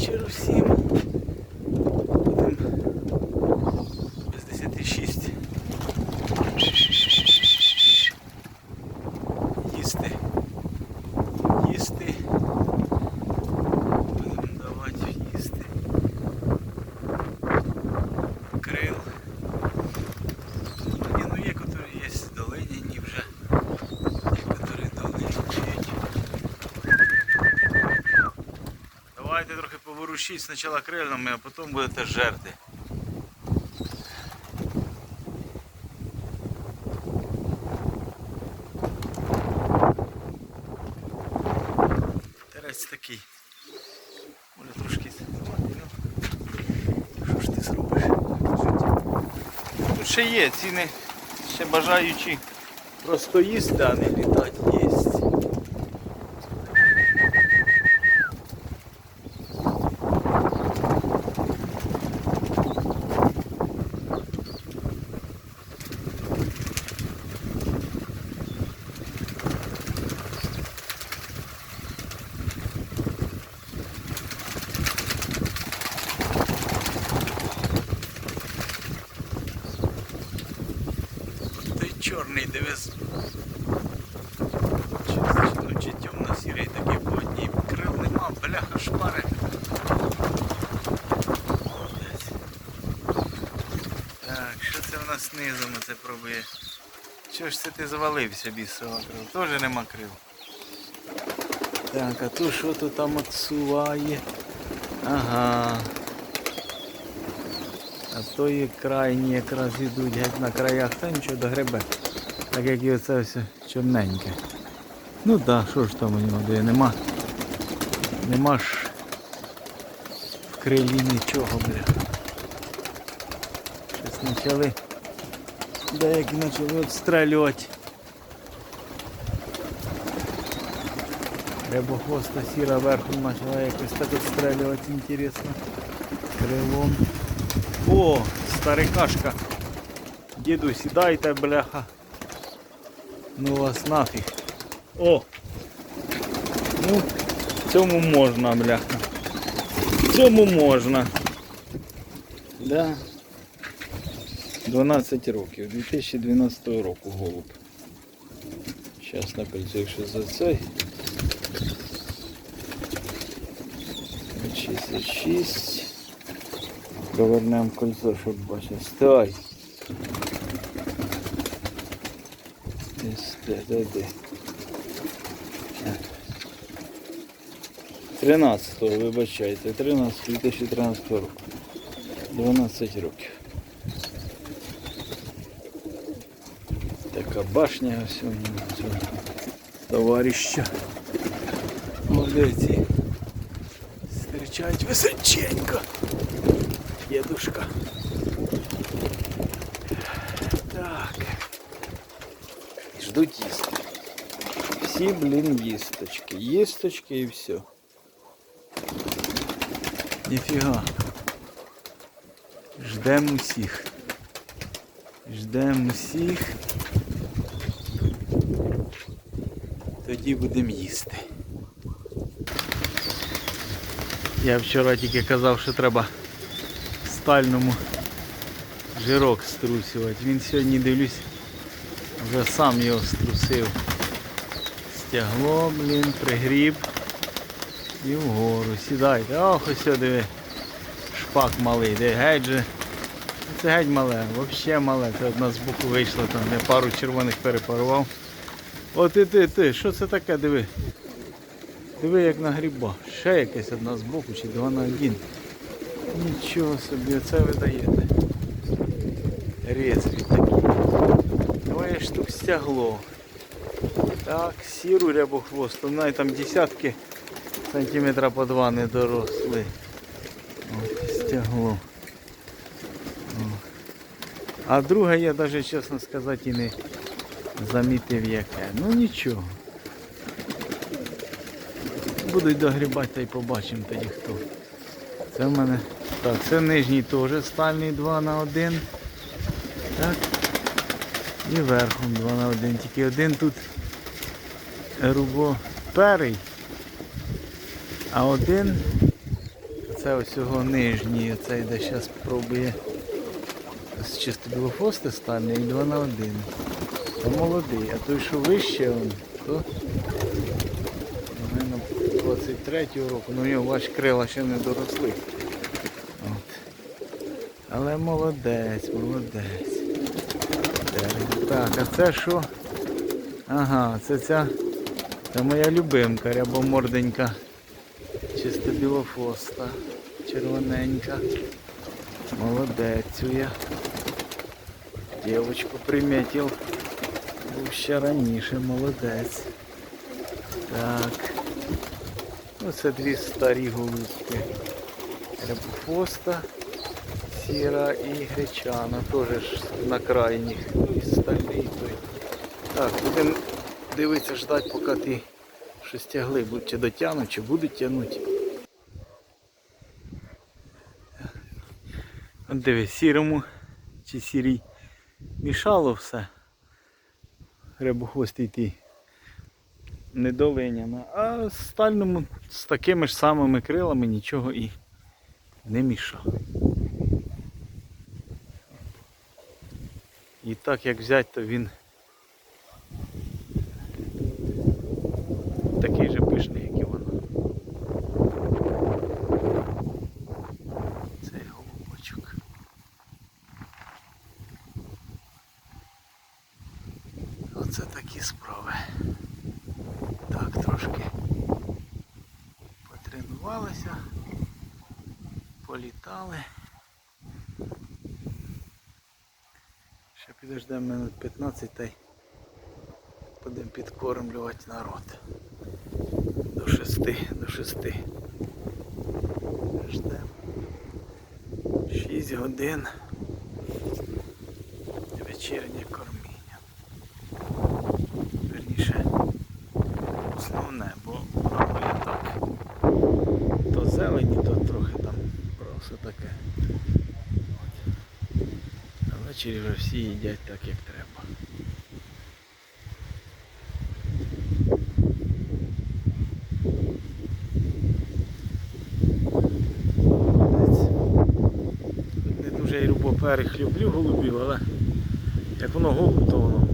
вечір всім. Будем без 10.06. Їсти. Їсти. Будемо давати їсти. Крил. Ні, ну є, які є долиняні вже. Некоторі долиняють. Давайте трохи поворушіть спочатку крильними, а потім будете жерти. Терець такий. Може трошки. Що ж ти зробиш? Тут ще є ціни, ще бажаючі просто їсти, а не літати єсть. Той дивись. Чи, ну, чи темно-сірий такий по одній. Крил нема, бляха шпари. Так, що це в нас низом оце пробує? Чого ж це ти завалився бісова крил? Теж нема крил. Так, а то що то там отсуває? Ага. А то і крайні якраз ідуть геть на краях, та нічого до гребе. Так як і оце все чорненьке. Ну так, да, що ж там у нього де нема. Нема ж в крилі нічого, бля. Щось почали. Деякі почали відстрелювати. Рябохвоста сіра верхом почала якось так відстрелювати, інтересно. Крилом. О, старикашка. Діду, сідайте, бляха. Ну вас нафіг. О! Ну, цьому можна, бляха. Цьому можна. Да. 12 років, 2012 року голуб. Зараз на кольцо, якщо за цей. 66. Повернемо кольцо, щоб бачити. Стой! Десь, де, де, де. 13-го, вибачайте, 13 2013 року. 12 років. Така башня цього товариша. Молодці. Встречають височенько. Дедушка. Ждуть їсти. Всі, блін, їсточки. Їсточки і все. Ніфіга. Ждемо усіх. Ждемо усіх. Тоді будемо їсти. Я вчора тільки казав, що треба стальному жирок струсювати. Він сьогодні дивлюсь, вже сам його струсив. Стягло, блін, пригріб і вгору. Сідайте. Ох, ось диви. Шпак малий, де геть же. Це геть мале, взагалі мале. Це одна з боку вийшла, там я пару червоних перепарував. От і ти, ти, що це таке, диви? Диви як на гриба. Ще якась одна з боку чи два на один. Нічого собі, оце ви даєте. Резві Штук стягло. Так, сіру рябохвосту. В неї там десятки сантиметра по два не доросли. От, стягло. А друге я навіть, чесно сказати, і не замітив яке. Ну нічого. Будуть догрібати та й побачимо тоді хто. Це в мене. Так, це нижній теж стальний 2 на 1. Так. І верхом 2 на 1. Тільки один тут грубо перий. А один це ось його нижній, це йде зараз пробує з чисто білофости стане і 2 на 1. То молодий, а той, що вище, он, то Наверно, 23-го року, ну у нього бач, крила ще не доросли. От. Але молодець, молодець. Так, а це що? Ага, це ця це моя любимка, рябоморденька. Чисто білофоста. Червоненька. Молодець я. Дівочку примітив. Був ще раніше, молодець. Так. Оце дві старі голубки. Рябофоста, сіра і гречана. Теж на крайніх. І. Так, будемо дивитися, ждати, поки ти щось тягли, будь чи дотягнуть, чи будуть тягнути. От диви, сірому чи сірій мішало все. Рябохвостий йти недолиняна. А стальному з такими ж самими крилами нічого і не мішало. І так як взяти, то він такий же пишний, як і вона. Цей голубочок. Оце такі справи. Так, трошки потренувалися, політали. Ще підождемо минут 15 та й будемо підкормлювати народ. До 6, до 6. Ждемо. 6 годин. Вечірнє корміння. Верніше основне, бо правда так. То зелені, то трохи там просто таке. Ввечері вже всі їдять так, як треба. Не дуже я рубоперих люблю голубів, але як воно голуб, то воно